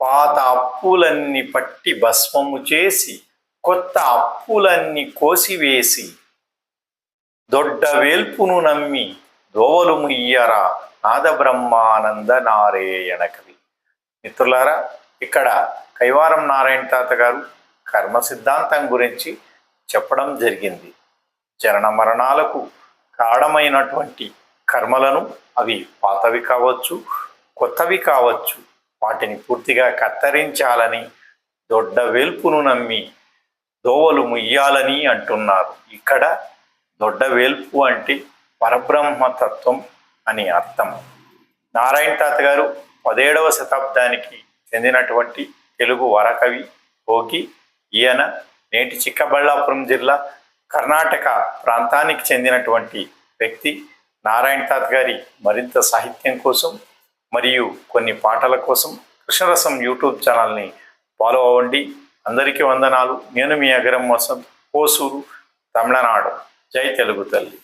పాత అప్పులన్నీ పట్టి భస్మము చేసి కొత్త అప్పులన్నీ కోసివేసి దొడ్డ వేల్పును నమ్మి దోవలు ముయ్యరా నాద బ్రహ్మానంద నారాయణ కవి మిత్రులారా ఇక్కడ కైవారం నారాయణ తాత గారు కర్మ సిద్ధాంతం గురించి చెప్పడం జరిగింది. జనన మరణాలకు కారణమైనటువంటి కర్మలను అవి పాతవి కావచ్చు కొత్తవి కావచ్చు వాటిని పూర్తిగా కత్తిరించాలని దొడ్డ వేల్పును నమ్మి దోవలు ముయ్యాలని అంటున్నారు. ఇక్కడ దొడ్డ వేల్పు అంటే పరబ్రహ్మతత్వం అని అర్థం. నారాయణ తాత గారు పదిహేడవ శతాబ్దానికి చెందినటువంటి తెలుగు వరకవి ఓకి ఈయన నేటి చిక్కబళ్ళాపురం జిల్లా కర్ణాటక ప్రాంతానికి చెందినటువంటి వ్యక్తి. నారాయణ తాత గారి మరింత సాహిత్యం కోసం మరియు కొన్ని పాటల కోసం కృష్ణరసం యూట్యూబ్ ఛానల్ని ఫాలో అవ్వండి. అందరికీ వందనాలు. నేను మీ అగరం కోసం కోసూరు తమిళనాడు. జై తెలుగు తల్లి.